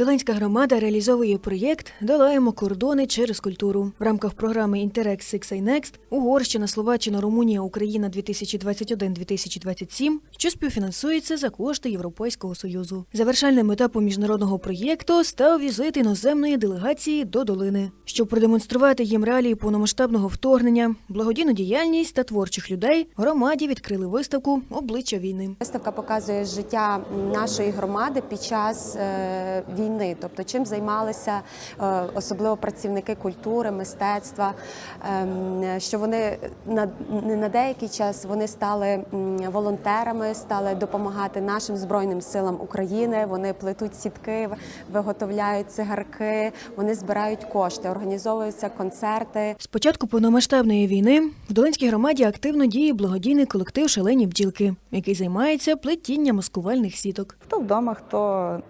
Долинська громада реалізовує проєкт Долаємо кордони через культуру в рамках програми Interreg Six I Next Угорщина, Словаччина, Румунія, Україна 2021-2027, що співфінансується за кошти Європейського союзу. Завершальним етапом міжнародного проєкту став візит іноземної делегації до долини, щоб продемонструвати їм реалії повномасштабного вторгнення, благодійну діяльність та творчих людей. Громаді відкрили виставку Обличчя війни. Виставка показує життя нашої громади під час е, війни, тобто чим займалися е, особливо працівники культури, мистецтва. ем, Що вони на, не на деякий час вони стали волонтерами, стали допомагати нашим збройним силам України. Вони плетуть сітки, виготовляють цигарки, вони збирають кошти, організовуються концерти. З початку повномасштабної війни в Долинській громаді активно діє благодійний колектив Шалені бджілки, який займається плетінням маскувальних сіток. Хто вдома, хто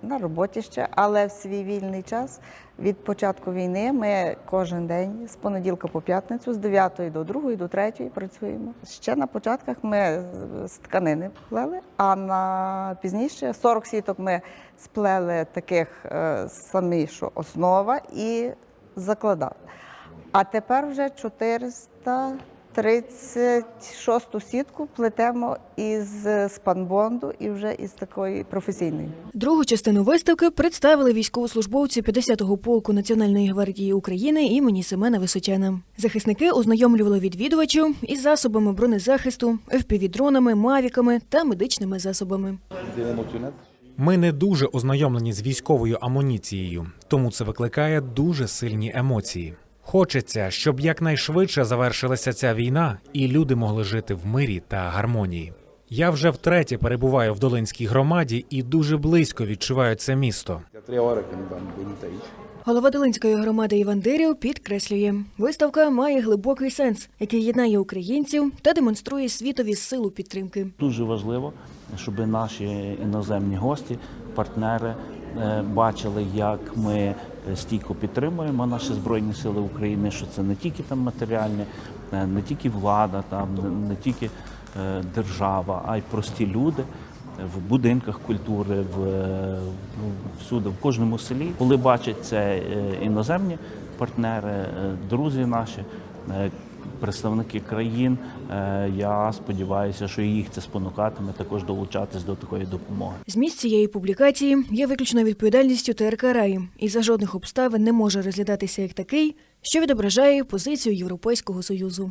на роботі ще, але в свій вільний час від початку війни ми кожен день з понеділка по п'ятницю, з 9 до 2 до 3 працюємо. Ще на початках ми з тканини плели, а на пізніше 40 сіток ми сплели таких е, самі, що основа, і закладали. А тепер вже 436 сітку плетемо із спанбонду і вже із такої професійної. Другу частину виставки представили військовослужбовці 50-го полку Національної гвардії України імені Семена Височана. Захисники ознайомлювали відвідувачів із засобами бронезахисту, FPV-дронами, мавіками та медичними засобами. Ми не дуже ознайомлені з військовою амуніцією, тому це викликає дуже сильні емоції. Хочеться, щоб якнайшвидше завершилася ця війна, і люди могли жити в мирі та гармонії. Я вже втретє перебуваю в Долинській громаді і дуже близько відчуваю це місто. Голова Долинської громади Іван Дирів підкреслює, виставка має глибокий сенс, який єднає українців та демонструє світові силу підтримки. Дуже важливо, щоб наші іноземні гості, партнери бачили, як ми е, стійко підтримуємо наші збройні сили України. Що це не тільки там матеріальне, е, не тільки влада, там не- тільки е, держава, а й прості люди. В будинках культури, в, е, всюди, в кожному селі, коли бачать це е, іноземні партнери, е, друзі наші, е, представники країн. Е, Я сподіваюся, що їх це спонукатиме також долучатись до такої допомоги. Зміст цієї публікації є виключно відповідальністю ТРК «Раї» і за жодних обставин не може розглядатися як такий, що відображає позицію Європейського союзу.